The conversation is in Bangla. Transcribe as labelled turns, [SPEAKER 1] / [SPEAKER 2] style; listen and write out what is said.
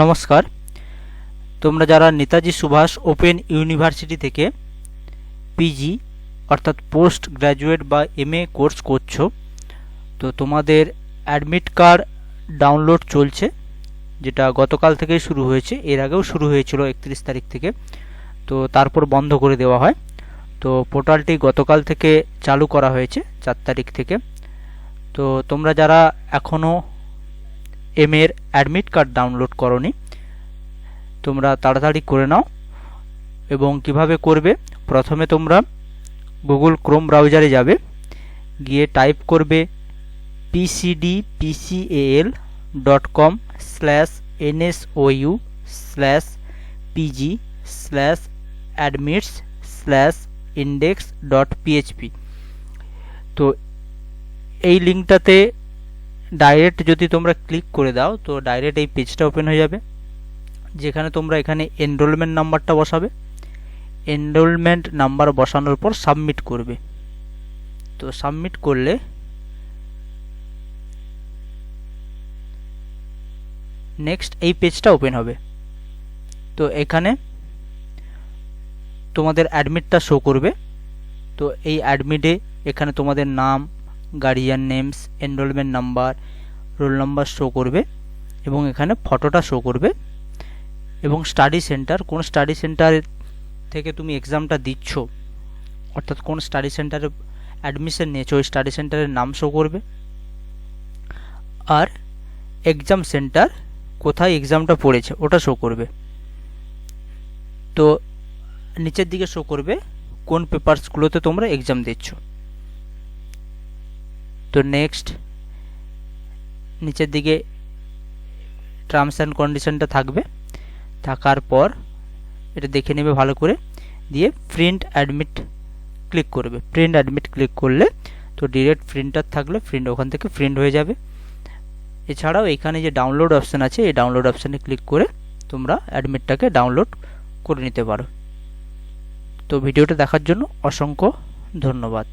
[SPEAKER 1] নমস্কার। তোমরা যারা নেতাজি সুভাষ ওপেন ইউনিভার্সিটি থেকে পিজি অর্থাৎ পোস্ট গ্র্যাজুয়েট বা এমএ কোর্স করছ, তো তোমাদের অ্যাডমিট কার্ড ডাউনলোড চলছে, যেটা গতকাল থেকেই শুরু হয়েছে, এর আগেও শুরু হয়েছিল একত্রিশ তারিখ থেকে, তো তারপর বন্ধ করে দেওয়া হয়। তো পোর্টালটি গতকাল থেকে চালু করা হয়েছে, চার তারিখ থেকে। তো তোমরা যারা এখনও এম এর অ্যাডমিট কার্ড ডাউনলোড করনি। তোমরা তাড়াতাড়ি করে নাও এবং কীভাবে করবে? প্রথমে তোমরা গুগল ক্রোম ব্রাউজারে যাবে, গিয়ে টাইপ করবে PCD PCL dot com slash NSOU slash PG slash admits slash index dot PHP তো এই লিঙ্কটাতে ডাইরেক্ট যদি তোমরা ক্লিক করে দাও, তো ডাইরেক্ট এই পেজটা ওপেন হয়ে যাবে। যেখানে তোমরা এখানে এনরোলমেন্ট নাম্বারটা বসাবে। এনরোলমেন্ট নাম্বার বসানোর পর সাবমিট করবে। তো সাবমিট করলে নেক্সট এই পেজটা ওপেন হবে। তো এখানে তোমাদের অ্যাডমিটটা শো করবে। তো এই অ্যাডমিটে এখানে তোমাদের নাম guardian names enrollment number roll number show করবে এবং এখানে ফটোটা শো করবে এবং স্টাডি সেন্টার কোন স্টাডি সেন্টার থেকে তুমি এক্সামটা দিচ্ছ, অর্থাৎ কোন স্টাডি সেন্টারে অ্যাডমিশন নিয়েছো, ওই স্টাডি সেন্টারের নাম শো করবে। আর এক্সাম সেন্টার কোথায় এক্সামটা পড়েছে, ওটা শো করবে। তো নিচের দিকে শো করবে কোন পেপারসগুলোতে তোমরা এক্সাম দিচ্ছ। তো নেক্সট নিচের দিকে টার্মস অ্যান্ড কন্ডিশনটা থাকবে। থাকার পর এটা দেখে নেবে ভালো করে। দিয়ে প্রিন্ট অ্যাডমিট ক্লিক করবে। প্রিন্ট অ্যাডমিট ক্লিক করলে তো ডিরেক্ট প্রিন্টার থাকলে প্রিন্ট ওখান থেকে প্রিন্ট হয়ে যাবে। এছাড়াও এখানে যে ডাউনলোড অপশান আছে, এই ডাউনলোড অপশানে ক্লিক করে তোমরা অ্যাডমিটটাকে ডাউনলোড করে নিতে পারো। তো ভিডিওটা দেখার জন্য অসংখ্য ধন্যবাদ।